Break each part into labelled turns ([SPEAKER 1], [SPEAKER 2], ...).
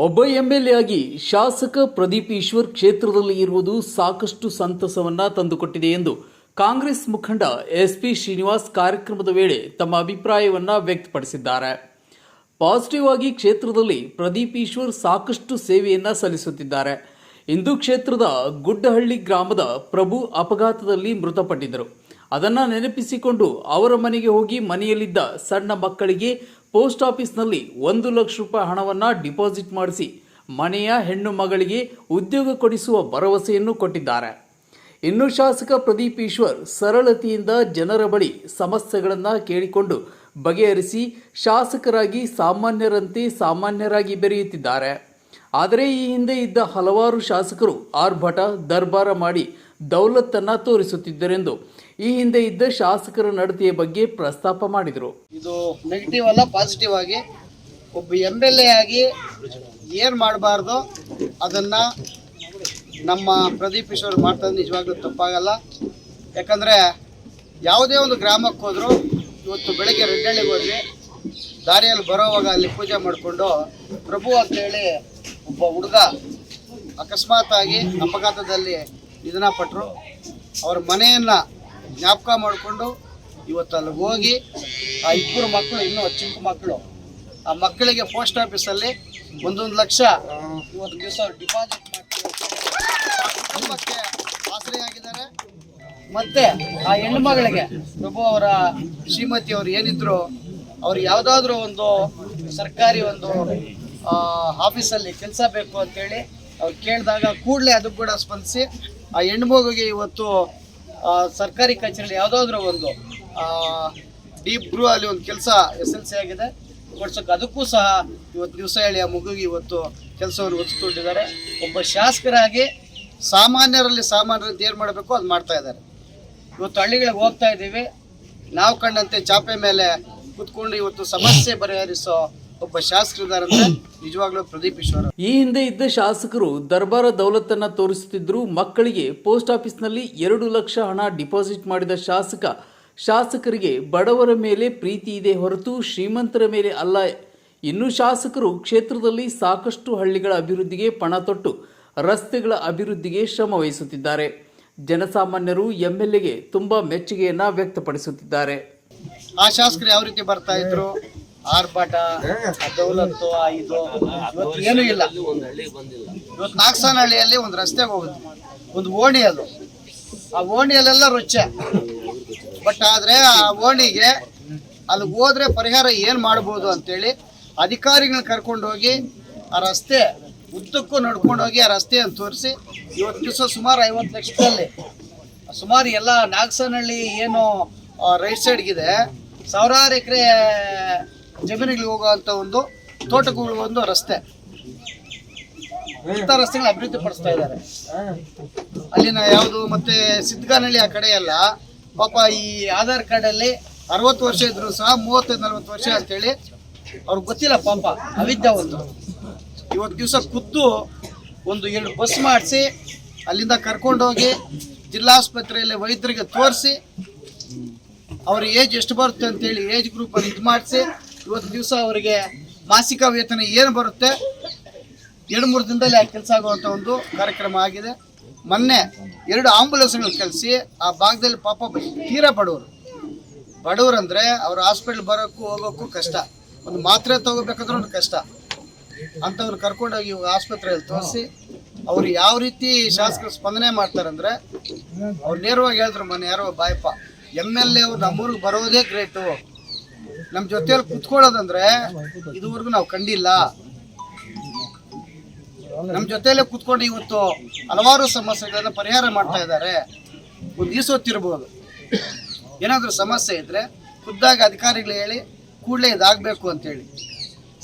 [SPEAKER 1] ಒಬ್ಬ ಎ ಆಗಿ ಶಾಸಕ ಪ್ರದೀಪ್ ಈಶ್ವರ್ ಕ್ಷೇತ್ರದಲ್ಲಿ ಇರುವುದು ಸಾಕಷ್ಟು ಸಂತಸವನ್ನ ತಂದುಕೊಟ್ಟಿದೆ ಎಂದು ಕಾಂಗ್ರೆಸ್ ಮುಖಂಡ ಎಸ್ಪಿ ಶ್ರೀನಿವಾಸ್ ಕಾರ್ಯಕ್ರಮದ ವೇಳೆ ತಮ್ಮ ಅಭಿಪ್ರಾಯವನ್ನ ವ್ಯಕ್ತಪಡಿಸಿದ್ದಾರೆ. ಪಾಸಿಟಿವ್ ಆಗಿ ಕ್ಷೇತ್ರದಲ್ಲಿ ಪ್ರದೀಪ್ ಈಶ್ವರ್ ಸಾಕಷ್ಟು ಸೇವೆಯನ್ನ ಸಲ್ಲಿಸುತ್ತಿದ್ದಾರೆ. ಇಂದು ಕ್ಷೇತ್ರದ ಗುಡ್ಡಹಳ್ಳಿ ಗ್ರಾಮದ ಪ್ರಭು ಅಪಘಾತದಲ್ಲಿ ಮೃತಪಟ್ಟಿದ್ದರು. ಅದನ್ನ ನೆನಪಿಸಿಕೊಂಡು ಅವರ ಮನೆಗೆ ಹೋಗಿ ಮನೆಯಲ್ಲಿದ್ದ ಸಣ್ಣ ಮಕ್ಕಳಿಗೆ ಪೋಸ್ಟ್ ಆಫೀಸ್ನಲ್ಲಿ ಒಂದು ಲಕ್ಷ ರೂಪಾಯಿ ಹಣವನ್ನು ಡಿಪಾಸಿಟ್ ಮಾಡಿಸಿ ಮನೆಯ ಹೆಣ್ಣು ಮಗಳಿಗೆ ಉದ್ಯೋಗ ಕೊಡಿಸುವ ಭರವಸೆಯನ್ನು ಕೊಟ್ಟಿದ್ದಾರೆ. ಇನ್ನು ಶಾಸಕ ಪ್ರದೀಪ್ ಈಶ್ವರ್ ಸರಳತೆಯಿಂದ ಜನರ ಬಳಿ ಸಮಸ್ಯೆಗಳನ್ನು ಕೇಳಿಕೊಂಡು ಬಗೆಹರಿಸಿ ಶಾಸಕರಾಗಿ ಸಾಮಾನ್ಯರಂತೆ ಸಾಮಾನ್ಯರಾಗಿ ಬೆರೆಯುತ್ತಿದ್ದಾರೆ. ಆದರೆ ಈ ಹಿಂದೆ ಇದ್ದ ಹಲವಾರು ಶಾಸಕರು ಆರ್ಭಟ, ದರ್ಬಾರ ಮಾಡಿ ದೌಲತ್ತನ್ನ ತೋರಿಸುತ್ತಿದ್ದರೆಂದು ಈ ಹಿಂದೆ ಇದ್ದ ಶಾಸಕರ ನಡತೆಯ ಬಗ್ಗೆ ಪ್ರಸ್ತಾಪ ಮಾಡಿದರು.
[SPEAKER 2] ಇದು ನೆಗೆಟಿವ್ ಅಲ್ಲ ಪಾಸಿಟಿವ್ ಆಗಿ ಒಬ್ಬ ಎಂ ಎಲ್ ಎ ಆಗಿ ಏನು ಮಾಡಬಾರ್ದು ಅದನ್ನು ನಮ್ಮ ಪ್ರದೀಪ್ ಈಶ್ವರ್ ಮಾಡ್ತಾರೆ ನಿಜವಾಗ್ಲೂ ತಪ್ಪಾಗಲ್ಲ. ಯಾಕಂದರೆ ಯಾವುದೇ ಒಂದು ಗ್ರಾಮಕ್ಕೆ ಹೋದರೂ ಇವತ್ತು ಬೆಳಗ್ಗೆ ರೆಡ್ಡಳ್ಳಿಗೆ ಹೋದ್ವಿ, ದಾರಿಯಲ್ಲಿ ಬರೋವಾಗ ಅಲ್ಲಿ ಪೂಜೆ ಮಾಡಿಕೊಂಡು ಪ್ರಭು ಅಂತೇಳಿ ಒಬ್ಬ ಹುಡುಗ ಅಕಸ್ಮಾತ್ ಆಗಿ ಅಪಘಾತದಲ್ಲಿ ನಿಧನ ಪಟ್ಟರು ಅವ್ರ ಮನೆಯನ್ನು ಜ್ಞಾಪಕ ಮಾಡಿಕೊಂಡು ಇವತ್ತು ಅಲ್ಲಿ ಹೋಗಿ ಆ ಇಬ್ಬರು ಮಕ್ಕಳು, ಇನ್ನೂ ಚಿಕ್ಕ ಮಕ್ಕಳು, ಆ ಮಕ್ಕಳಿಗೆ ಪೋಸ್ಟ್ ಆಫೀಸಲ್ಲಿ ಒಂದೊಂದು ಲಕ್ಷ ಇವತ್ತು ದಿವಸ ಡಿಪಾಸಿಟ್ ಕುಟುಂಬಕ್ಕೆ ಆಸರೆಯಾಗಿದ್ದಾರೆ ಮತ್ತೆ ಆ ಹೆಣ್ಮಗಳಿಗೆ ಪ್ರಭು ಅವರ ಶ್ರೀಮತಿ ಅವರು ಏನಿದ್ರು, ಅವ್ರು ಯಾವುದಾದ್ರೂ ಒಂದು ಸರ್ಕಾರಿ ಒಂದು ಆಫೀಸಲ್ಲಿ ಕೆಲಸ ಬೇಕು ಅಂತೇಳಿ ಅವ್ರು ಕೇಳಿದಾಗ ಕೂಡಲೇ ಅದಕ್ಕೆ ಕೂಡ ಸ್ಪಂದಿಸಿ ಆ ಹೆಣ್ಮಗುಗೆ ಇವತ್ತು ಸರ್ಕಾರಿ ಕಚೇರಿಯಲ್ಲಿ ಯಾವುದಾದ್ರೂ ಒಂದು ಡೀಪ್ ಬ್ರೂ ಅಲ್ಲಿ ಒಂದು ಕೆಲಸ ಎಸ್ ಎಲ್ ಸಿ ಆಗಿದೆ, ಕೊಡ್ಸೋಕೆ ಅದಕ್ಕೂ ಸಹ ಇವತ್ತು ದಿವಸ ಹೇಳಿ ಆ ಮಗುಗೆ ಇವತ್ತು ಕೆಲಸವನ್ನು ಒತ್ತಿಕೊಂಡಿದ್ದಾರೆ ಒಬ್ಬ ಶಾಸಕರಾಗಿ ಸಾಮಾನ್ಯರಲ್ಲಿ ಸಾಮಾನ್ಯರಲ್ಲಿ ಏನು ಮಾಡಬೇಕು, ಅದು ಮಾಡ್ತಾ ಇದ್ದಾರೆ. ಇವತ್ತು ಹಳ್ಳಿಗಳಿಗೆ ಹೋಗ್ತಾ ಇದ್ದೀವಿ. ನಾವು ಕಂಡಂತೆ ಚಾಪೆ ಮೇಲೆ ಕುತ್ಕೊಂಡು ಇವತ್ತು ಸಮಸ್ಯೆ ಬಗೆಹರಿಸೋ ಒಬ್ಬ ಶಾಸಕರಿದ್ದಾರೆ ನಿಜವಾಗ್ಲೂ ಪ್ರದೀಪ್ ಈಶ್ವರ.
[SPEAKER 1] ಈ ಹಿಂದೆ ಇದ್ದ ಶಾಸಕರು ದರ್ಬಾರ ದೌಲತ್ತನ್ನ ತೋರಿಸುತ್ತಿದ್ರು ಮಕ್ಕಳಿಗೆ ಪೋಸ್ಟ್ ಆಫೀಸ್ನಲ್ಲಿ ಎರಡು ಲಕ್ಷ ಹಣ ಡಿಪಾಸಿಟ್ ಮಾಡಿದ ಶಾಸಕ ಶಾಸಕರಿಗೆ ಬಡವರ ಮೇಲೆ ಪ್ರೀತಿ ಇದೆ ಹೊರತು ಶ್ರೀಮಂತರ ಮೇಲೆ ಅಲ್ಲ. ಇನ್ನು ಶಾಸಕರು ಕ್ಷೇತ್ರದಲ್ಲಿ ಸಾಕಷ್ಟು ಹಳ್ಳಿಗಳ ಅಭಿವೃದ್ಧಿಗೆ ಪಣ ತೊಟ್ಟು ರಸ್ತೆಗಳ ಅಭಿವೃದ್ಧಿಗೆ ಶ್ರಮ ವಹಿಸುತ್ತಿದ್ದಾರೆ. ಜನಸಾಮಾನ್ಯರು ಎಂಎಲ್ಎಗೆ ತುಂಬಾ ಮೆಚ್ಚುಗೆಯನ್ನ ವ್ಯಕ್ತಪಡಿಸುತ್ತಿದ್ದಾರೆ.
[SPEAKER 2] ಆ ಶಾಸಕರು ಯಾವ ರೀತಿ ಬರ್ತಾ ಇದ್ರು? ಆರ್ಭಟ ದೌಲತ್ತು ಆ ಇದು ಇವತ್ತು ಏನೂ ಇಲ್ಲ. ಇವತ್ತು ನಾಗಸನಹಳ್ಳಿಯಲ್ಲಿ ಒಂದು ರಸ್ತೆಗೆ ಹೋಗುತ್ತೆ ಒಂದು ಓಣಿ ಅದು ಆ ಓಣಿಯಲ್ಲೆಲ್ಲ ರುಚೆ. ಬಟ್ ಆದ್ರೆ ಆ ಓಣಿಗೆ ಅಲ್ಲಿ ಹೋದ್ರೆ ಪರಿಹಾರ ಏನು ಮಾಡ್ಬೋದು ಅಂತೇಳಿ ಅಧಿಕಾರಿಗಳನ್ನ ಕರ್ಕೊಂಡೋಗಿ ಆ ರಸ್ತೆ ಉದ್ದಕ್ಕೂ ನಡ್ಕೊಂಡು ಹೋಗಿ ಆ ರಸ್ತೆಯನ್ನು ತೋರಿಸಿ ಇವತ್ತು ದಿವಸ ಸುಮಾರು ಐವತ್ತು ಲಕ್ಷದಲ್ಲಿ ಸುಮಾರು ಎಲ್ಲ ನಾಗಸನಹಳ್ಳಿ ಏನು ರೈಟ್ ಸೈಡ್ಗಿದೆ ಸಾವಿರಾರು ಎಕರೆ ಜಮೀನುಗಳಿಗೆ ಹೋಗುವಂಥ ಒಂದು ತೋಟಗಳು ಒಂದು ರಸ್ತೆ. ಇಂಥ ರಸ್ತೆಗಳ ಅಭಿವೃದ್ಧಿ ಪಡಿಸ್ತಾ ಇದ್ದಾರೆ. ಅಲ್ಲಿನ ಯಾವುದು ಮತ್ತೆ ಸಿದ್ಧಗಾನಹಳ್ಳಿ ಆ ಕಡೆ ಎಲ್ಲ, ಪಾಪ ಈ ಆಧಾರ್ ಕಾರ್ಡಲ್ಲಿ ಅರವತ್ತು ವರ್ಷ ಇದ್ರು ಸಹ ಮೂವತ್ತೈದು ನಲ್ವತ್ತು ವರ್ಷ ಅಂತೇಳಿ ಅವ್ರಿಗೆ ಗೊತ್ತಿಲ್ಲ ಪಾಪ ಒಂದು. ಇವತ್ತು ದಿವಸ ಖುದ್ದು ಒಂದು ಎರಡು ಬಸ್ ಮಾಡಿಸಿ, ಅಲ್ಲಿಂದ ಕರ್ಕೊಂಡೋಗಿ ಜಿಲ್ಲಾಸ್ಪತ್ರೆಯಲ್ಲಿ ವೈದ್ಯರಿಗೆ ತೋರಿಸಿ, ಅವ್ರ ಏಜ್ ಎಷ್ಟು ಬರುತ್ತೆ ಅಂತೇಳಿ ಏಜ್ ಗ್ರೂಪಲ್ಲಿ ಇದು ಮಾಡಿಸಿ ಇವತ್ತು ದಿವಸ ಅವರಿಗೆ ಮಾಸಿಕ ವೇತನ ಏನು ಬರುತ್ತೆ? ಎರಡು ಮೂರು ದಿನದಲ್ಲಿ ಆ ಕೆಲಸ ಆಗುವಂಥ ಒಂದು ಕಾರ್ಯಕ್ರಮ ಆಗಿದೆ. ಮೊನ್ನೆ ಎರಡು ಆಂಬುಲೆನ್ಸ್ಗಳು ಕಳಿಸಿ ಆ ಭಾಗದಲ್ಲಿ ಪಾಪ ತೀರಾ ಬಡವರು. ಬಡವರು ಅಂದರೆ ಅವ್ರ ಹಾಸ್ಪಿಟ್ಲ್ ಬರೋಕ್ಕೂ ಹೋಗೋಕ್ಕೂ ಕಷ್ಟ. ಒಂದು ಮಾತ್ರೆ ತಗೋಬೇಕಾದ್ರೂ ಒಂದು ಕಷ್ಟ. ಅಂಥವ್ರು ಕರ್ಕೊಂಡೋಗಿ ಆಸ್ಪತ್ರೆಯಲ್ಲಿ ತೋರಿಸಿ ಅವ್ರು ಯಾವ ರೀತಿ ಶಾಸಕರು ಸ್ಪಂದನೆ ಮಾಡ್ತಾರಂದ್ರೆ ಅವ್ರು ನೇರವಾಗಿ ಹೇಳಿದ್ರು ಮೊನ್ನೆ ಯಾರೋ ಬಾಯಪ್ಪ ಎಂ ಎಲ್ ಎ ಅವ್ರು ನಮ್ಮೂರಿಗೆ ಬರೋದೇ ಗ್ರೇಟು ನಮ್ಮ ಜೊತೆಯಲ್ಲಿ ಕುತ್ಕೊಳ್ಳೋದಂದ್ರೆ ಇದುವರೆಗೂ ನಾವು ಕಂಡಿಲ್ಲ. ನಮ್ಮ ಜೊತೆಯಲ್ಲೇ ಕುತ್ಕೊಂಡು ಇವತ್ತು ಹಲವಾರು ಸಮಸ್ಯೆಗಳನ್ನು ಪರಿಹಾರ ಮಾಡ್ತಾ ಇದ್ದಾರೆ. ಹೊತ್ತಿರ್ಬೋದು ಏನಾದರೂ ಸಮಸ್ಯೆ ಇದ್ದರೆ ಖುದ್ದಾಗಿ ಅಧಿಕಾರಿಗಳು ಹೇಳಿ ಕೂಡಲೇ ಇದಾಗಬೇಕು ಅಂತೇಳಿ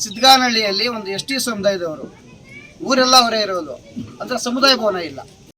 [SPEAKER 2] ಸಿದ್ಗಾನಹಳ್ಳಿಯಲ್ಲಿ ಒಂದು ಎಸ್ ಟಿ ಸಮುದಾಯದವರು, ಊರೆಲ್ಲ ಅವರೇ ಇರೋದು. ಅಂದರೆ ಸಮುದಾಯ ಭವನ ಇಲ್ಲ.